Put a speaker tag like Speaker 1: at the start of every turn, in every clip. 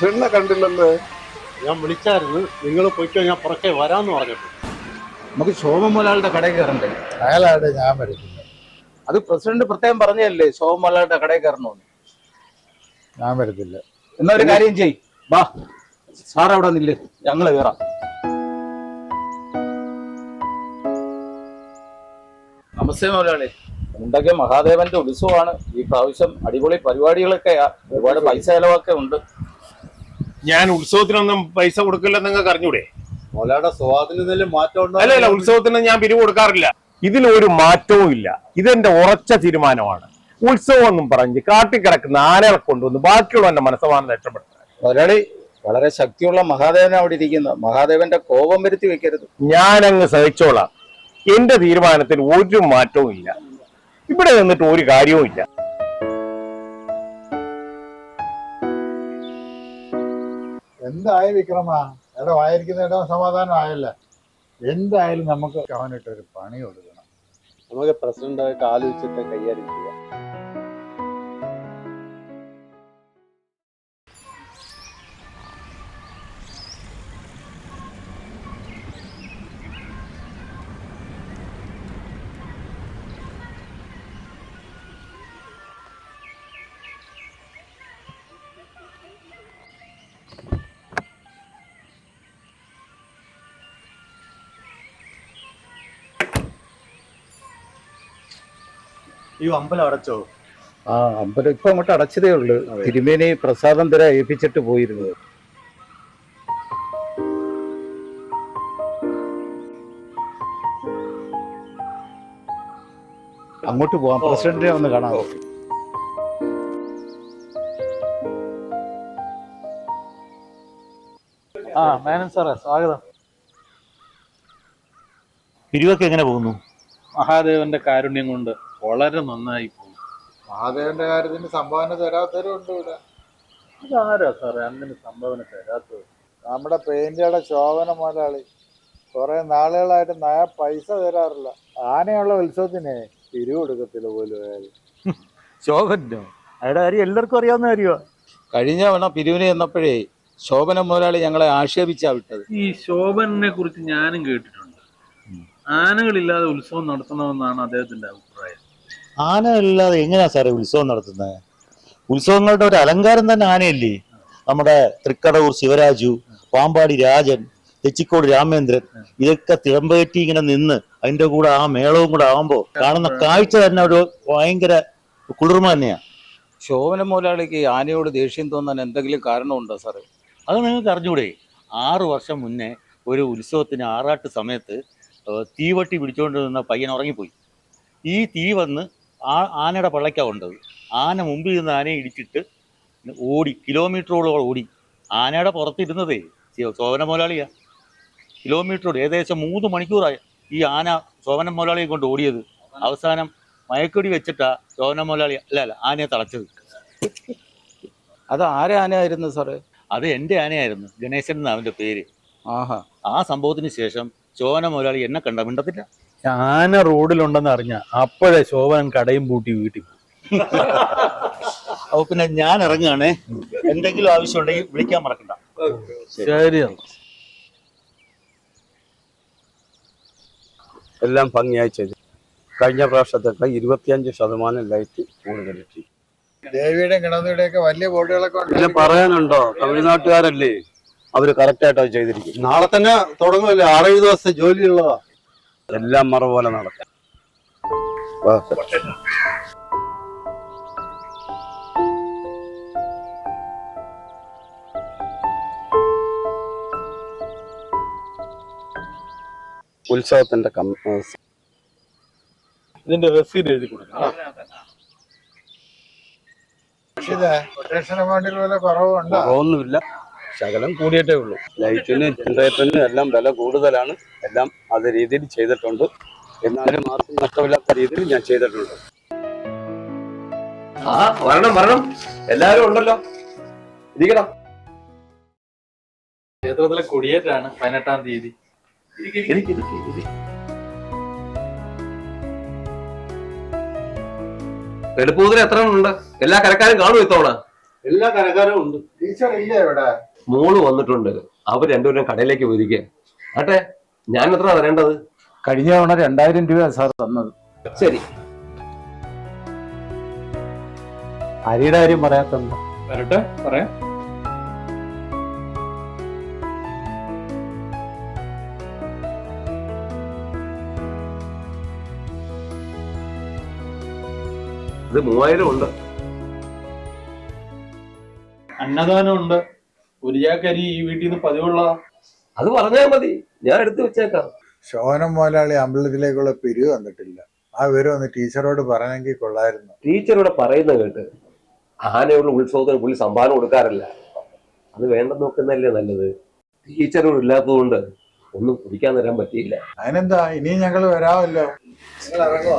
Speaker 1: പ്രസിഡന്റിനെ കണ്ടില്ലല്ലേ?
Speaker 2: ഞാൻ വിളിച്ചായിരുന്നു. നിങ്ങൾ പോയിക്കോ ഞാൻ പുറത്തേ വരാമെന്ന് പറഞ്ഞിട്ട്.
Speaker 3: നമുക്ക് ശോഭൻ മുതലാളിയുടെ കടയിൽ കയറണ്ടേ?
Speaker 4: അയാളാണ് ഞാൻ വരത്തില്ല
Speaker 3: അത് പ്രസിഡന്റ് പ്രത്യേകം പറഞ്ഞതല്ലേ ശോഭൻ മുതലാളിയുടെ കടയിൽ കയറണമെന്ന്
Speaker 4: ഞാൻ വരത്തില്ല
Speaker 3: എന്നാ ഒരു കാര്യം ചെയ് വാ. സാർ അവിടെ നില്ല്. ഞങ്ങൾ കയറാം നമസ്തേ മുതലാളി ഉണ്ടൊക്കെ മഹാദേവന്റെ ഉത്സവമാണ്. ഈ പ്രാവശ്യം അടിപൊളി പരിപാടികളൊക്കെയാ ഒരുപാട് പൈസ ചെലവൊക്കെ ഉണ്ട്.
Speaker 5: ഞാൻ ഉത്സവത്തിനൊന്നും പൈസ കൊടുക്കില്ല നിങ്ങൾക്ക് അറിഞ്ഞൂടെ?
Speaker 2: സ്വാധീനത്തിൽ മാറ്റം
Speaker 5: അല്ല അല്ല ഉത്സവത്തിന് ഞാൻ പിരിവ് കൊടുക്കാറില്ല. ഇതിലൊരു മാറ്റവും ഇല്ല. ഇതെന്റെ ഉറച്ച തീരുമാനമാണ്. ഉത്സവം ഒന്നും പറഞ്ഞ് കാട്ടിക്കിടക്കുന്ന ആനകളെ കൊണ്ടുവന്ന് ബാക്കിയുള്ളവന്റെ മനസ്സമാനം രക്ഷപ്പെടുത്തുക
Speaker 3: മുതലാളി വളരെ ശക്തിയുള്ള മഹാദേവൻ അവിടെ ഇരിക്കുന്നത് മഹാദേവന്റെ കോപം വരുത്തി വെക്കരുത്.
Speaker 5: ഞാൻ അങ്ങ് സഹിച്ചോളാം. എന്റെ തീരുമാനത്തിൽ ഒരു മാറ്റവും ഇല്ല. ഇവിടെ നിന്നിട്ട് ഒരു കാര്യവും ഇല്ല.
Speaker 4: എന്തായി വിക്രമ? എവിടെ വായിരിക്കുന്ന ഇടം സമാധാനം ആയല്ല എന്തായാലും നമുക്ക് അവനിട്ടൊരു പണി കൊടുക്കണം.
Speaker 2: നമുക്ക് പ്രസിഡന്റായിട്ട് ആലോചിച്ചിട്ട് കൈകാര്യം ചെയ്യാം ഈ അമ്പലം അടച്ചോ?
Speaker 3: ആ അമ്പലം ഇപ്പൊ അങ്ങോട്ട് അടച്ചതേ ഉള്ളൂ. തിരുമേനി പ്രസാദം തര ഏൽപ്പിച്ചിട്ട് പോയിരുന്നു. അങ്ങോട്ട് പോവാം. പ്രസിഡന്റിനെ ഒന്ന് കാണാം.
Speaker 6: ആ മേനൻ സാറേ സ്വാഗതം.
Speaker 7: പിരിവൊക്കെ എങ്ങനെ പോകുന്നു?
Speaker 6: മഹാദേവന്റെ കാരുണ്യം കൊണ്ട് വളരെ നന്നായി പോകും.
Speaker 4: മഹാദേവന്റെ കാര്യത്തിന് സംഭാവന തരാത്തവരും ഉണ്ട് ഇവിടെ.
Speaker 6: അതാരാ സാറേ അങ്ങനെ സംഭാവന തരാത്തത്
Speaker 4: നമ്മുടെ പെയിന്റുകളുടെ ശോഭന മുതലാളി. കുറെ നാളുകളായിട്ട് നയ പൈസ തരാറില്ല. ആനയുള്ള ഉത്സവത്തിന് പിരിവ് കൊടുക്കത്തില്ല പോലും
Speaker 7: ശോഭനോ അയാളുടെ കാര്യം എല്ലാവർക്കും അറിയാവുന്ന കാര്യമാണ്
Speaker 3: കഴിഞ്ഞ തവണ പിരിവിന് ചെന്നപ്പോഴേ ശോഭന മുതലാളി ഞങ്ങളെ ആക്ഷേപിച്ചാ വിട്ടത്.
Speaker 6: ഈ ശോഭനെ കുറിച്ച് ഞാനും കേട്ടിട്ടുണ്ട്. ആനകളില്ലാതെ ഉത്സവം നടത്തണമെന്നാണ് അദ്ദേഹത്തിന്റെ അഭിപ്രായം
Speaker 7: ആന ഇല്ലാതെ എങ്ങനെയാ സാറേ ഉത്സവം നടത്തുന്നത്? ഉത്സവങ്ങളുടെ ഒരു അലങ്കാരം തന്നെ ആനയല്ലേ? നമ്മുടെ തൃക്കടവൂർ ശിവരാജു പാമ്പാടി രാജൻ തെച്ചിക്കോട് രാമേന്ദ്രൻ ഇതൊക്കെ തിളമ്പേറ്റി ഇങ്ങനെ നിന്ന് അതിന്റെ കൂടെ ആ മേളവും കൂടെ ആകുമ്പോ കാണുന്ന കാഴ്ച തന്നെ ഒരു ഭയങ്കര കുളിർമ തന്നെയാ.
Speaker 3: ശോഭന മുതലാളിക്ക് ആനയോട് ദേഷ്യം തോന്നാൻ എന്തെങ്കിലും കാരണമുണ്ടോ സാറേ?
Speaker 7: അത് നിങ്ങൾക്ക് അറിഞ്ഞൂടെ. ആറു വർഷം മുന്നേ ഒരു ഉത്സവത്തിന് ആറാട്ട് സമയത്ത് തീവട്ടി പിടിച്ചുകൊണ്ട് നിന്ന പയ്യൻ ഉറങ്ങിപ്പോയി. ഈ തീ വന്ന് ആ ആനയുടെ പള്ളയ്ക്കാ കൊണ്ടത്. ആന മുമ്പിൽ നിന്ന് ആനയെ ഇടിച്ചിട്ട് ഓടി കിലോമീറ്ററോളം ഓടി. ആനയുടെ പുറത്തിരുന്നതേ സോവന ശോഭന മുതലാളിയാ. കിലോമീറ്ററോട് ഏകദേശം മൂന്ന് മണിക്കൂറായി ഈ ആന ശോഭന മുതലാളിയെ കൊണ്ട് ഓടിയത്. അവസാനം മയക്കൊടി വെച്ചിട്ടാ ശോഭന മുതലാളി അല്ല അല്ല ആനയെ തളച്ചത്.
Speaker 3: അത് ആരെ ആനയായിരുന്നു സാറേ?
Speaker 7: അത് എന്റെ ആനയായിരുന്നു. ഗണേശൻ എന്നാ അവന്റെ പേര്.
Speaker 3: ആഹാ.
Speaker 7: ആ സംഭവത്തിന് ശേഷം ശോഭന മുതലാളി എന്നെ കണ്ട മിണ്ടത്തില്ല.
Speaker 6: ആന റോഡിലുണ്ടെന്ന് അറിഞ്ഞ അപ്പോഴേ ശോഭനൻ കടയും പൂട്ടി വീട്ടിൽ പോയി.
Speaker 7: അപ്പൊ പിന്നെ ഞാൻ ഇറങ്ങുകയാണേ. എന്തെങ്കിലും ആവശ്യമുണ്ടെങ്കിൽ വിളിക്കാൻ മറക്കണ്ട.
Speaker 6: ശരി
Speaker 2: എല്ലാം ഭംഗിയായി ചെയ്തു. കഴിഞ്ഞ പ്രാവശ്യത്തേക്ക് ഇരുപത്തിയഞ്ച് ശതമാനം ലൈറ്റ് കൂടുതൽ കിട്ടി
Speaker 4: ദേവിയുടെയും ഗണപതിയുടെയും ഒക്കെ വലിയ ബോർഡുകളൊക്കെ
Speaker 2: പിന്നെ പറയാനുണ്ടോ? തമിഴ്നാട്ടുകാരല്ലേ? അവർ കറക്റ്റ് ആയിട്ട് ചെയ്തിരിക്കും നാളെ തന്നെ തുടങ്ങുമല്ലേ? ആറേഴ് ദിവസത്തെ ജോലിയുള്ളതാ. എല്ലാം മറ പോലെ നടക്കും. ഉത്സവത്തിന്റെ കം
Speaker 6: ഇതിന്റെ റെസീറ്റ് എഴുതി കൊടുക്കണം
Speaker 2: കുറവൊന്നുമില്ല. ശകലം കൂടിയിട്ടേ ഉള്ളൂ. ലൈറ്റിന് ജനറേറ്ററിന് എല്ലാം വില കൂടുതലാണ്. എല്ലാം അത് രീതിയിൽ ചെയ്തിട്ടുണ്ട്. എന്നാലും ആർക്കും നഷ്ടമില്ലാത്ത രീതിയിൽ ഞാൻ ചെയ്തിട്ടുണ്ട്.
Speaker 8: ആ വരണം വരണം. എല്ലാരും ഉണ്ടല്ലോ. ഇരിക്കണം
Speaker 6: ക്ഷേത്രത്തിലെ കൊടിയേറ്റാണ് പതിനെട്ടാം തീയതി.
Speaker 8: എടുപ്പൂതിന്. വെളുപ്പൂതിന് എത്ര ഉണ്ട്? എല്ലാ കരക്കാരും കാണും ഇത്തവണ?
Speaker 2: എല്ലാ കരക്കാരും ഉണ്ട്.
Speaker 4: ടീച്ചർ ഇല്ലേ ഇവിടെ.
Speaker 8: മോൾ വന്നിട്ടുണ്ട്. അവർ രണ്ടുപേരും കടയിലേക്ക് പോയിരിക്കുക ആട്ടെ ഞാൻ എത്ര തരേണ്ടത്?
Speaker 3: കഴിഞ്ഞ തവണ രണ്ടായിരം രൂപ സാർ തന്നത്.
Speaker 8: ശരി.
Speaker 2: അരിയുടെ കാര്യം പറയാത്തണ്ട
Speaker 6: വരട്ടെ പറയാം.
Speaker 8: ഇത് മൂവായിരം ഉണ്ട്.
Speaker 6: അന്നദാനം ഉണ്ട് ഒരു ചാക്കരി ഈ വീട്ടിൽ നിന്ന് പതിവുള്ള
Speaker 8: അത് പറഞ്ഞാൽ മതി. ഞാൻ എടുത്തു വെച്ചേക്കാം.
Speaker 4: ശോഭനം മുതലാളി അമ്പലത്തിലേക്കുള്ള പിരിവ് വന്നിട്ടില്ല. ആ വിവരം ഒന്ന് ടീച്ചറോട് പറഞ്ഞെങ്കിൽ കൊള്ളായിരുന്നു.
Speaker 8: ടീച്ചറോട് പറയുന്ന കേട്ട് ആനയുള്ള ഉത്സവത്തിന് പുള്ളി സംഭാവന കൊടുക്കാറില്ല. അത് വേണ്ടെന്ന് നോക്കുന്നതല്ലേ നല്ലത്. ടീച്ചറോട് ഇല്ലാത്തതുകൊണ്ട് ഒന്നും കുടിക്കാൻ തരാൻ പറ്റിയില്ല.
Speaker 4: അതിനെന്താ? ഇനിയും ഞങ്ങൾ വരാമല്ലോ. നിങ്ങൾ ഇറങ്ങുക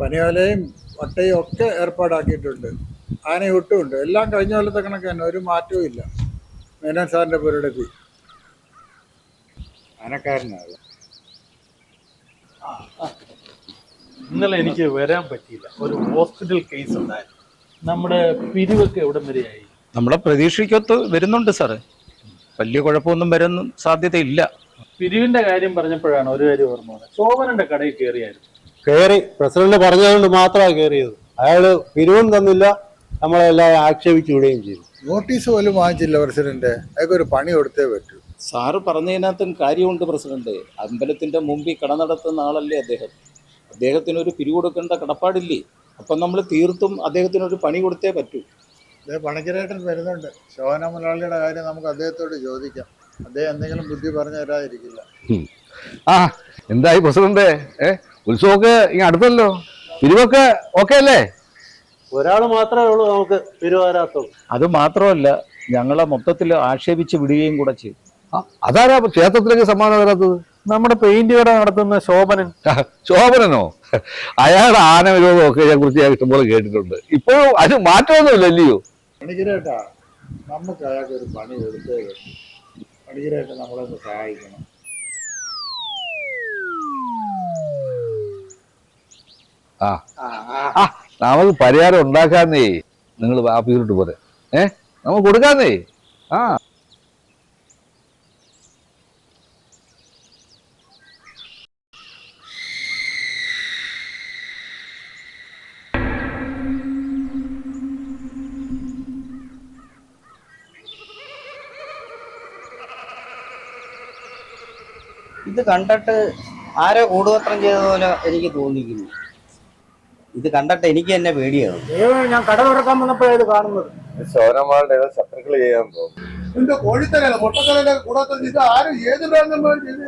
Speaker 4: പനിയോലയും വട്ടയും ഒക്കെ ഏർപ്പാടാക്കിയിട്ടുണ്ട്. ആനയൊട്ടുമുണ്ട്. എല്ലാം കഴിഞ്ഞ കൊല്ലത്തെ കണക്ക് തന്നെ. ഒരു മാറ്റവും ഇല്ല. മേനോൻ സാറിന്റെ പുരടത്തി. ആനക്കാരനാണ്.
Speaker 6: ഇന്നലെ എനിക്ക് വരാൻ പറ്റിയില്ല. ഒരു ഹോസ്പിറ്റൽ കേസ് ഉണ്ടായിരുന്നു. നമ്മുടെ പിരിവൊക്കെ എവിടം വരെയായി?
Speaker 3: നമ്മളെ പ്രതീക്ഷയ്ക്കൊത്ത് വരുന്നുണ്ട് സാറ്. വലിയ കുഴപ്പമൊന്നും വരുന്ന സാധ്യതയില്ല.
Speaker 6: പിരിവിന്റെ കാര്യം പറഞ്ഞപ്പോഴാണ് ഒരു കാര്യം ഓർമ്മ ശോഭനന്റെ കടയിൽ കയറിയായിരുന്നു.
Speaker 2: കയറി പ്രസിഡന്റ് പറഞ്ഞതുകൊണ്ട് മാത്രമാണ് കയറിയത് അയാൾ പിരിവും തന്നില്ല നമ്മളെല്ലാം ആക്ഷേപിച്ചു വിടുകയും ചെയ്തു.
Speaker 4: നോട്ടീസ് പോലും വാങ്ങിച്ചില്ല പ്രസിഡന്റ്. അതൊക്കെ ഒരു പണി കൊടുത്തേ പറ്റൂ.
Speaker 3: സാറ് പറഞ്ഞതിനകത്തും കാര്യമുണ്ട് പ്രസിഡന്റ്. അമ്പലത്തിന്റെ മുമ്പിൽ കട നടത്തുന്ന ആളല്ലേ അദ്ദേഹം? അദ്ദേഹത്തിന് ഒരു പിരിവ് കൊടുക്കേണ്ട കടപ്പാടില്ലേ? അപ്പം നമ്മൾ തീർത്തും അദ്ദേഹത്തിന് ഒരു പണി കൊടുത്തേ പറ്റൂ.
Speaker 4: പണിക്കരേട്ടൻ വരുന്നുണ്ട്. ശോഭന മുതലാളിയുടെ കാര്യം നമുക്ക് അദ്ദേഹത്തോട് ചോദിക്കാം. അദ്ദേഹം എന്തെങ്കിലും ബുദ്ധി പറഞ്ഞു തരാതിരിക്കില്ല.
Speaker 1: ആ എന്തായി പ്രസിഡന്റ്? ഏ? ഉത്സവമൊക്കെ ഇങ്ങനെ അടുത്തല്ലോ? പിരിവൊക്കെ ഓക്കെ അല്ലേ?
Speaker 2: ഒരാൾ മാത്രമേ ഉള്ളൂ നമുക്ക് പിരിവാരാത്തുള്ളൂ
Speaker 3: അത് മാത്രമല്ല ഞങ്ങളെ മൊത്തത്തിൽ ആക്ഷേപിച്ച് വിടുകയും കൂടെ ചെയ്തു.
Speaker 1: ആ, അതാരാ ക്ഷേത്രത്തിലേക്ക് സമ്മാനം വരാത്തത്
Speaker 6: നമ്മുടെ പെയിന്റ് കട നടത്തുന്ന ശോഭനൻ.
Speaker 1: ശോഭനനോ? അയാളുടെ ആന വിരോധമൊക്കെ ഞാൻ കുറിച്ച് ഞാൻ ഇഷ്ടംപോലെ കേട്ടിട്ടുണ്ട്. ഇപ്പോഴും അത് മാറ്റമൊന്നുമില്ല അല്ലയോ?
Speaker 4: പണിക്കരേട്ടാ നമുക്ക് അയാൾക്ക് ഒരു പണി കൊടുത്തേ പറ്റൂ. നമ്മളെ സഹായിക്കണം.
Speaker 1: ആ. ആ നമുക്ക് പരിഹാരം ഉണ്ടാക്കാന്നേ. നിങ്ങൾ ആഫീസിലോട്ട് പോരെ. ഏ? നമുക്ക് കൊടുക്കാന്നേ. ആ.
Speaker 9: ഇത് കണ്ടിട്ട് ആരോ കൂടുപത്രം ചെയ്ത പോലെ എനിക്ക് തോന്നിക്കുന്നു. ഇത് കണ്ടിട്ട് എനിക്ക് തന്നെ പേടിയാണ്.
Speaker 4: ഞാൻ കട തുറക്കാൻ വന്നപ്പോഴാണ് ഇത് കാണുന്നത്.
Speaker 5: ശോഭനമാളുടെ ശത്രുക്കൾ ചെയ്യാൻ പോകും
Speaker 4: എന്റെ കോഴിത്തലല്ല മുട്ടത്തലല്ല കൂടാത്ത ഇത് ആരും ഏത് ബാങ്കന്മാർ ചെയ്ത്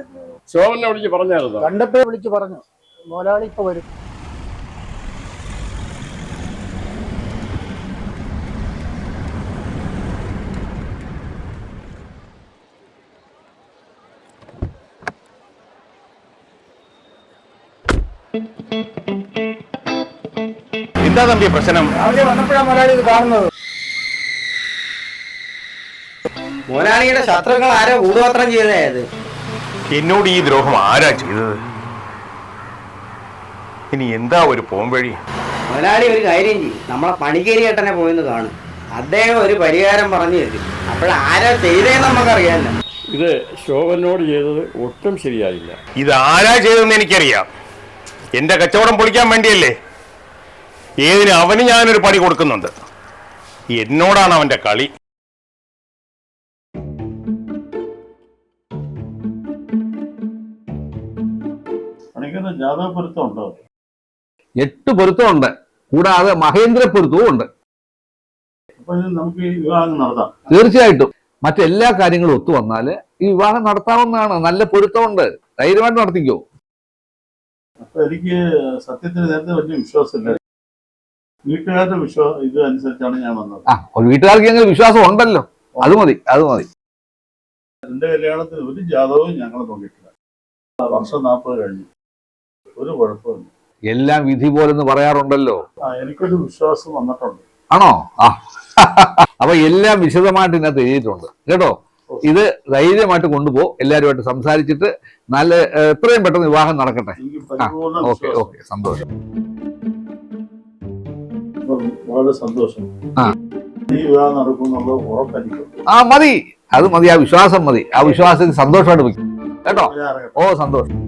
Speaker 5: ശോഭനെ വിളിച്ച് പറഞ്ഞായിരുന്നു?
Speaker 4: കണ്ടപ്പോ വിളിച്ച് പറഞ്ഞു. മുതലാളി ഇപ്പൊ വരും.
Speaker 5: എന്താ തമ്പി പ്രശ്നം?
Speaker 9: മോനാളിയുടെ ശത്രുക്കൾ ആരോ കൂടുപത്രം ചെയ്തത്
Speaker 5: എന്നോട് ഈ ദ്രോഹം ആരാ ചെയ്തത്? ഇനി എന്താ ഒരു പോംവഴി
Speaker 9: മുതലാളി ഒരു കാര്യം ചെയ്യും. നമ്മളെ പണിക്കേരി ഏട്ടനെ പോയെന്ന് കാണും. അദ്ദേഹം ഒരു പരിഹാരം പറഞ്ഞു തരും. അപ്പോഴാരോ ചെയ്തേ നമുക്കറിയാമല്ലോ
Speaker 10: ഇത് ശോഭനോട് ചെയ്തത് ഒട്ടും ശരിയായില്ല.
Speaker 5: ഇത് ആരാ ചെയ്തതെന്ന് എനിക്കറിയാം. എന്റെ കച്ചവടം പൊളിക്കാൻ വേണ്ടിയല്ലേ? ഏതിന് അവന് ഞാനൊരു പണി കൊടുക്കുന്നുണ്ട്. എന്നോടാണ് അവന്റെ കളി.
Speaker 1: എട്ട് പൊരുത്തമുണ്ട്. കൂടാതെ മഹേന്ദ്ര പൊരുത്തവും ഉണ്ട്.
Speaker 6: അപ്പൊ നമുക്ക് ഈ വിവാഹം നടത്താം.
Speaker 1: തീർച്ചയായിട്ടും. മറ്റെല്ലാ കാര്യങ്ങളും ഒത്തു വന്നാൽ ഈ വിവാഹം നടത്താവുന്നതാണ്. നല്ല പൊരുത്തമുണ്ട്. ധൈര്യമായിട്ട് നടത്തിക്കോ.
Speaker 6: അപ്പൊ എനിക്ക് സത്യത്തിന് നേരത്തെ വലിയ വിശ്വാസമില്ല. വീട്ടുകാരുടെ വിശ്വാസം ഇത് അനുസരിച്ചാണ് ഞാൻ വന്നത്.
Speaker 1: ആ വീട്ടുകാർക്ക് ഞങ്ങൾ വിശ്വാസം ഉണ്ടല്ലോ. അത് മതി അത് മതി.
Speaker 6: എന്റെ കല്യാണത്തിന് ഒരു ജാതകവും ഞങ്ങൾ നോക്കിയിട്ടില്ല. വർഷം നാൽപ്പത് കഴിഞ്ഞു. ഒരു കുഴപ്പമില്ല
Speaker 1: എല്ലാം വിധി പോലെന്ന് പറയാറുണ്ടല്ലോ.
Speaker 6: ആ എനിക്കൊരു വിശ്വാസം വന്നിട്ടുണ്ട്.
Speaker 1: ആണോ? ആ. അപ്പൊ എല്ലാം വിശദമായിട്ട് ഇതിനകത്ത് എഴുതിയിട്ടുണ്ട്. കേട്ടോ? ഇത് ധൈര്യമായിട്ട് കൊണ്ടുപോ എല്ലാവരുമായിട്ട് സംസാരിച്ചിട്ട് നല്ല എത്രയും പെട്ടെന്ന് വിവാഹം നടക്കട്ടെ. ഓക്കെ ഓക്കെ സന്തോഷം.
Speaker 6: വളരെ സന്തോഷം.
Speaker 1: ആ.
Speaker 6: ഈ വിവാഹം നടക്കുമെന്നുള്ള ഉറപ്പെനിക്കുണ്ട്
Speaker 1: ആ മതി. അത് മതി. ആ വിശ്വാസം മതി. ആ വിശ്വാസത്തിൽ സന്തോഷമായിട്ട് വെക്കും കേട്ടോ? ഓ സന്തോഷം.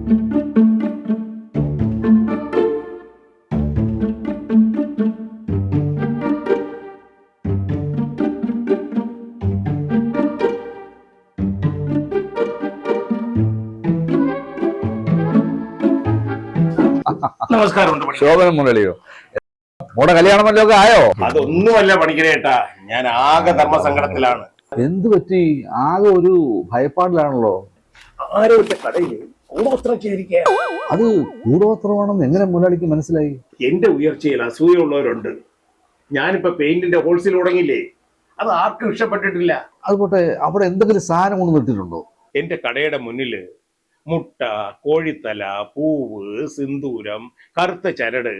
Speaker 5: നമസ്കാരം
Speaker 1: ശോഭനം മുരളിയോ? മോടെ കല്യാണം വല്ലതൊക്കെ ആയോ?
Speaker 5: അതൊന്നുമല്ല പണിക്കരേട്ടാ ഞാൻ ആകെ ധർമ്മസങ്കടത്തിലാണ്.
Speaker 1: എന്ത് പറ്റി? ആകെ ഒരു ഭയപ്പാടിലാണല്ലോ.
Speaker 5: ആരോ ഒരു കടയിൽ കൂടോത്രം ചെയ്തിരിക്കുക
Speaker 1: അത് കൂടോത്രമാണെന്ന് എങ്ങനെ മുതലാളിക്ക് മനസ്സിലായി?
Speaker 5: എന്റെ ഉയർച്ചയിൽ അസൂയുള്ളവരുണ്ട്. ഞാനിപ്പോ പെയിന്റിന്റെ ഹോൾസെയിൽ തുടങ്ങിയില്ലേ അത് ആർക്കും ഇഷ്ടപ്പെട്ടിട്ടില്ല.
Speaker 1: അതുപോട്ടെ അവിടെ എന്തെങ്കിലും സാധനം കൊണ്ട് നിർത്തിയിട്ടുണ്ടോ?
Speaker 5: എന്റെ കടയുടെ മുന്നിൽ മുട്ട കോഴിത്തല പൂവ് സിന്ദൂരം കറുത്ത ചരട്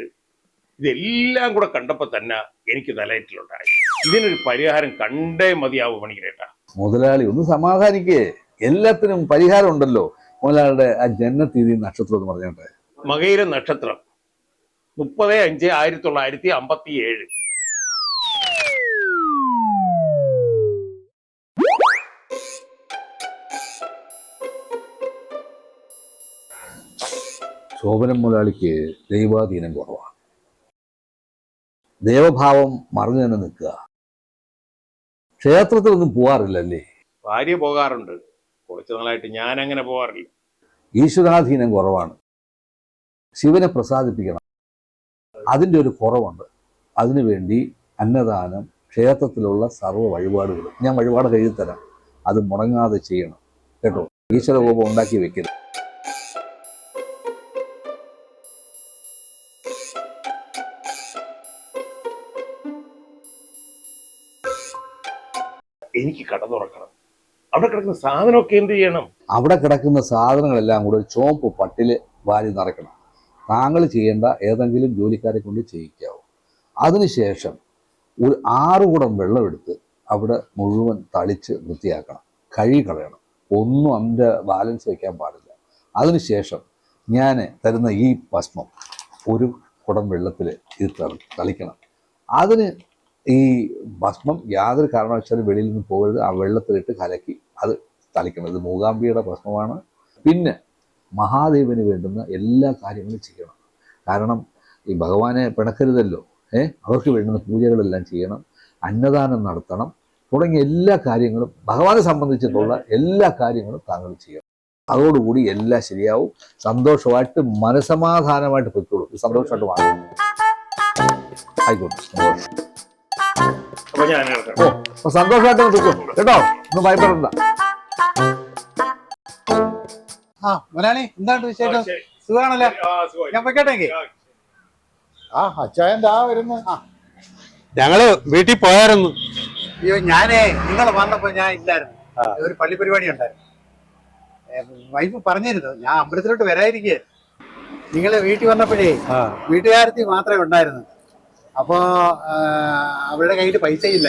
Speaker 5: ഇതെല്ലാം കൂടെ കണ്ടപ്പോ തന്നെ എനിക്ക് തലയറ്റിലുണ്ടായി. ഇതിനൊരു പരിഹാരം കണ്ടേ മതിയാവും പണിക്കരേട്ടാ
Speaker 1: മുതലാളി ഒന്ന് സമാധാനിക്കേ. എല്ലാത്തിനും പരിഹാരം ഉണ്ടല്ലോ മുതലാളിയുടെ ആ ജന്മതീതി നക്ഷത്രം എന്ന് പറഞ്ഞോട്ടെ.
Speaker 5: മകയിര നക്ഷത്രം. മുപ്പത് അഞ്ച് ആയിരത്തി തൊള്ളായിരത്തി അമ്പത്തി ഏഴ്
Speaker 1: ശോഭനം മുതലാളിക്ക് ദൈവാധീനം കുറവാണ് ദേവഭാവം മറിഞ്ഞു തന്നെ നിൽക്കുക. ക്ഷേത്രത്തിലൊന്നും പോവാറില്ലല്ലേ?
Speaker 5: ഭാര്യ പോകാറുണ്ട്. കുറച്ചു നാളായിട്ട് ഞാൻ അങ്ങനെ പോകാറില്ല
Speaker 1: ഈശ്വരാധീനം കുറവാണ്. ശിവനെ പ്രസാദിപ്പിക്കണം. അതിന്റെ ഒരു കുറവുണ്ട്. അതിനുവേണ്ടി അന്നദാനം ക്ഷേത്രത്തിലുള്ള സർവ വഴിപാടുകളും. ഞാൻ വഴിപാട് കഴുകി തരാം. അത് മുടങ്ങാതെ ചെയ്യണം. കേട്ടോ? ഈശ്വരകോപം ഉണ്ടാക്കി വെക്കരുത്.
Speaker 5: എനിക്ക് കട തുറക്കണം അവിടെ കിടക്കുന്ന സാധനമൊക്കെ എന്ത് ചെയ്യണം?
Speaker 1: അവിടെ കിടക്കുന്ന സാധനങ്ങളെല്ലാം കൂടെ ഒരു ചുവപ്പ് പട്ടിൽ വാരി നിറയ്ക്കണം. താങ്കൾ ചെയ്യേണ്ട ഏതെങ്കിലും ജോലിക്കാരെ കൊണ്ട് ചെയ്യിക്കാവും. അതിനുശേഷം ഒരു ആറ് കുടം വെള്ളമെടുത്ത് അവിടെ മുഴുവൻ തളിച്ച് വൃത്തിയാക്കണം. കഴുകി കളയണം. ഒന്നും അതിന്റെ ബാലൻസ് വയ്ക്കാൻ പാടില്ല. അതിനുശേഷം ഞാൻ തരുന്ന ഈ ഭസ്മം ഒരു കുടം വെള്ളത്തിൽ ഇത് തളി- തളിക്കണം. അതിന് ഈ ഭസ്മം യാതൊരു കാരണവശാലും വെളിയിൽ നിന്ന് പോകരുത്. ആ വെള്ളത്തിലിട്ട് കലക്കി അത് തളിക്കണം. ഇത് മൂകാംബിയുടെ ഭസ്മമാണ്. പിന്നെ മഹാദേവന് വേണ്ടുന്ന എല്ലാ കാര്യങ്ങളും ചെയ്യണം. കാരണം ഈ ഭഗവാനെ പിണക്കരുതല്ലോ. ഏ? അവർക്ക് വേണ്ടുന്ന പൂജകളെല്ലാം ചെയ്യണം. അന്നദാനം നടത്തണം. തുടങ്ങിയ എല്ലാ കാര്യങ്ങളും ഭഗവാനെ സംബന്ധിച്ചിട്ടുള്ള എല്ലാ കാര്യങ്ങളും താങ്കൾ ചെയ്യണം. അതോടുകൂടി എല്ലാം ശരിയാവും. സന്തോഷമായിട്ട് മനസമാധാനമായിട്ട് പൊയ്ക്കോളൂ. സന്തോഷമായിട്ട് വാങ്ങും ആയിക്കോട്ടെ. സന്തോഷം.
Speaker 5: അപ്പൊ ഞാൻ.
Speaker 1: ഓ സന്തോഷമായിട്ട് പൊയ്ക്കോ കേട്ടോ? ഒന്നും ഭയപ്പെടണ്ട.
Speaker 4: ആ മുനാളി എന്താണ് വിശേഷം. സുഖാണല്ലോ. ഞാൻ വെക്കട്ടെങ്കിൽ
Speaker 5: ആ,
Speaker 4: അച്ചായൻ ദാ വരുന്നു.
Speaker 2: ഞങ്ങൾ വീട്ടിൽ പോയായിരുന്നു.
Speaker 4: അയ്യോ ഞാനേ നിങ്ങൾ വന്നപ്പോ ഞാൻ ഇല്ലായിരുന്നു. ഒരു പള്ളി പരിപാടി ഉണ്ടായിരുന്നു. വൈഫ് പറഞ്ഞിരുന്നു ഞാൻ അമ്പലത്തിലോട്ട് വരാതിരിക്കേ നിങ്ങൾ വീട്ടിൽ വന്നപ്പോഴേ വീട്ടുകാരത്തി മാത്രമേ ഉണ്ടായിരുന്നു അപ്പോ ആ, അവരുടെ കയ്യിൽ പൈസ ഇല്ല?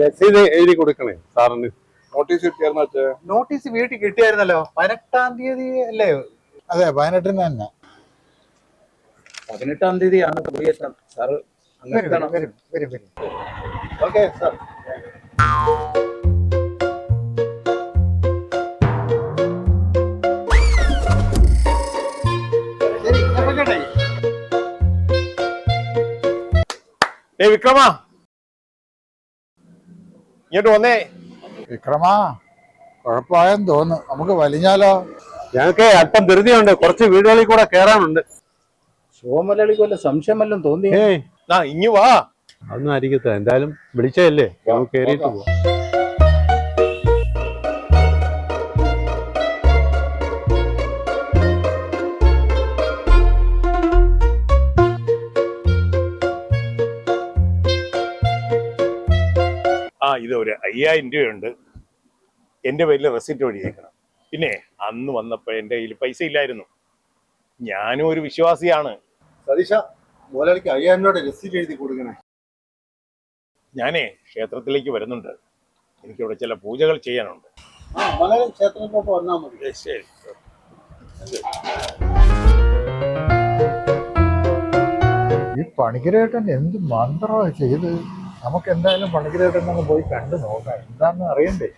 Speaker 2: രസീത് എഴുതി കൊടുക്കണേ സാറിന്.
Speaker 4: നോട്ടീസ് കിട്ടിയായിരുന്നു നോട്ടീസ് വീട്ടിൽ കിട്ടിയായിരുന്നല്ലോ. പതിനെട്ടാം തീയതി അല്ലേ? അതെ പതിനെട്ടിന് തന്നെ.
Speaker 3: പതിനെട്ടാം തീയതിയാണ് കുടിയേറ്റം സാറ്
Speaker 4: അങ്ങനെ വരും വരും വരും. Okay sir.
Speaker 5: ഏ വിക്രമ. ഇങ്ങോട്ട് വന്നേ.
Speaker 4: വിക്രമാ കുഴപ്പമായെന്ന് തോന്നുന്നു. നമുക്ക് വലിഞ്ഞാലോ?
Speaker 2: ഞങ്ങൾക്ക് അല്പം ധൃതിയുണ്ട്. കുറച്ച് വീടുകളിൽ കൂടെ കേറാനുണ്ട്.
Speaker 3: ശോമലളിക്ക് വല്ല സംശയം വല്ലതും തോന്നി
Speaker 2: ഏയ്
Speaker 5: ഇങ്ങു വാ.
Speaker 2: അതൊന്നും ആയിരിക്കത്തില്ല. എന്തായാലും വിളിച്ചതല്ലേ? നമുക്ക് കയറിയിട്ട് പോവാം.
Speaker 5: ഇത് ഒരു അയ്യായിരം രൂപയുണ്ട്. എന്റെ പേരിൽ റെസിപ്റ്റ് വഴിയേക്കണം പിന്നെ അന്ന് വന്നപ്പോൾ എന്റെ കയ്യിൽ പൈസ ഇല്ലായിരുന്നു. ഞാനും ഒരു വിശ്വാസിയാണ്.
Speaker 4: സതീഷ മുതലാളിക്ക് അയ്യായിരം രൂപയുടെ റെസിപ്റ്റ് എഴുതി കൊടുക്കണേ.
Speaker 5: ഞാനേ ക്ഷേത്രത്തിലേക്ക് വരുന്നുണ്ട്. എനിക്കിവിടെ ചില പൂജകൾ ചെയ്യാനുണ്ട്.
Speaker 2: ആ ക്ഷേത്രത്തിലോട്ട് വന്നാൽ മതി.
Speaker 5: ശരി
Speaker 4: ഈ പണിക്കരേട്ടൻ എന്ത് മന്ത്രമാണ് ചെയ്ത് നമുക്ക് എന്തായാലും പണിക്കരേട്ടൻ പോയി കണ്ടു നോക്കാം. എന്താണെന്ന് അറിയണ്ടേ?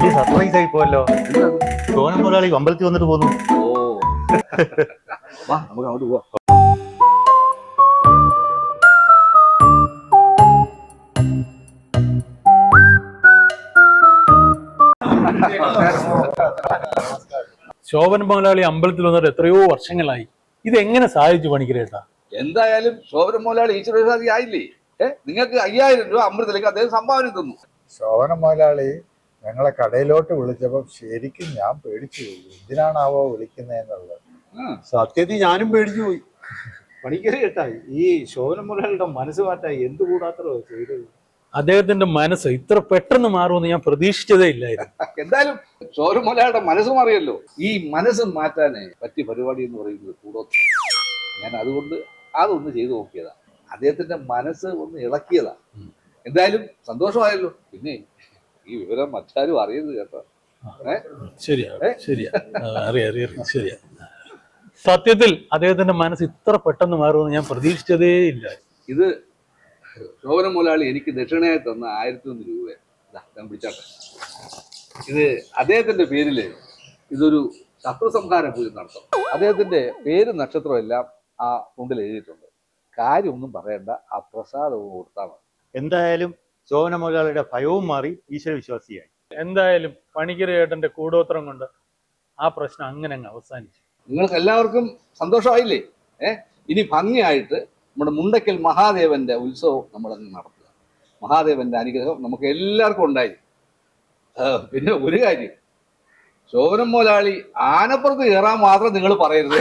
Speaker 7: വലിയ സർപ്രൈസ് ആയി പോയല്ലോ. സോനം മുതലാളി അമ്പലത്തിൽ വന്നിട്ട് പോന്നു.
Speaker 1: ഓ. വാ നമുക്ക് അങ്ങോട്ട് പോവാം.
Speaker 6: ശോഭൻ മുതലാളി അമ്പലത്തിൽ വന്നിട്ട് എത്രയോ വർഷങ്ങളായി. ഇത് എങ്ങനെ സാധിച്ചു പണിക്കരേട്ടാ?
Speaker 1: എന്തായാലും ശോഭന മുതലാളി ഈശ്വരസാദി ആയില്ലേ നിങ്ങൾക്ക് അയ്യായിരം രൂപ അമൃതത്തിലേക്ക് അദ്ദേഹം സംഭാവന തന്നു.
Speaker 4: ശോഭന മുതലാളി ഞങ്ങളെ കടയിലോട്ട് വിളിച്ചപ്പോൾ ശരിക്കും ഞാൻ പേടിച്ചു പോയി. എന്തിനാണാവോ വിളിക്കുന്നതെന്നുള്ളത്
Speaker 2: സത്യത്തിൽ ഞാനും പേടിച്ചു പോയി. പണിക്കര് കേട്ടാ ഈ ശോഭന മുരളുടെ മനസ്സ് മാറ്റാൻ എന്ത് കൂടാത്തോ ചെയ്തത്?
Speaker 6: അദ്ദേഹത്തിന്റെ മനസ്സ് ഇത്ര പെട്ടെന്ന് മാറുമെന്ന് ഞാൻ പ്രതീക്ഷിച്ചതേ ഇല്ലായിരുന്നു.
Speaker 1: എന്തായാലും ശോഭന മുതലാളിയുടെ മനസ്സ് മാറിയല്ലോ. ഈ മനസ്സ് മാറ്റാനേ പറ്റിയ പരിപാടി എന്ന് പറയുന്നത് കൂടോത്ര. ഞാൻ അതുകൊണ്ട് അതൊന്ന് ചെയ്തു നോക്കിയതാ. അദ്ദേഹത്തിന്റെ മനസ്സ് ഒന്ന് ഇളക്കിയതാ. എന്തായാലും സന്തോഷമായല്ലോ. പിന്നെ ഈ വിവരം മറ്റാരും അറിയരുത് കേട്ടോ
Speaker 6: ശരിയാ ശരിയാ. ആ, അറിയാം അറിയാം അറിയാം, ശരിയാ. സത്യത്തിൽ അദ്ദേഹത്തിന്റെ മനസ്സ് ഇത്ര പെട്ടെന്ന് മാറുമെന്ന് ഞാൻ പ്രതീക്ഷിച്ചതേ ഇല്ല.
Speaker 1: ഇത് ശോഭന മുതലാളി എനിക്ക് ദക്ഷിണയായി തന്ന ആയിരത്തി ഒന്ന് രൂപ ഞാൻ പിടിച്ചാട്ടെ ഇത് അദ്ദേഹത്തിന്റെ പേരിൽ ഇതൊരു ശത്രുസംഹാര പൂജ നടത്തും. അദ്ദേഹത്തിന്റെ പേര് നക്ഷത്രം എല്ലാം ആ തുണ്ടിൽ എഴുതിയിട്ടുണ്ട്. കാര്യമൊന്നും പറയണ്ട ആ പ്രസാദവും കൊടുത്താൽ മതി.
Speaker 7: എന്തായാലും സോന മുതലാളിയുടെ ഭയവും മാറി ഈശ്വര വിശ്വാസിയായി.
Speaker 6: എന്തായാലും പണിക്കരേട്ടന്റെ കൂടോത്രം കൊണ്ട് ആ പ്രശ്നം അങ്ങനെ അങ്ങ് അവസാനിച്ചു.
Speaker 1: നിങ്ങൾക്ക് എല്ലാവർക്കും സന്തോഷമായില്ലേ? ഏ? ഇനി ഭംഗിയായിട്ട് നമ്മുടെ മുണ്ടക്കൽ മഹാദേവന്റെ ഉത്സവം നമ്മളങ്ങ് നടത്തുക. മഹാദേവന്റെ അനുഗ്രഹം നമുക്ക് എല്ലാവർക്കും ഉണ്ടായി. പിന്നെ ഒരു കാര്യം. ശോഭനം മുതലാളി ആനപ്പുറത്ത് കയറാൻ മാത്രം നിങ്ങൾ പറയരുത്.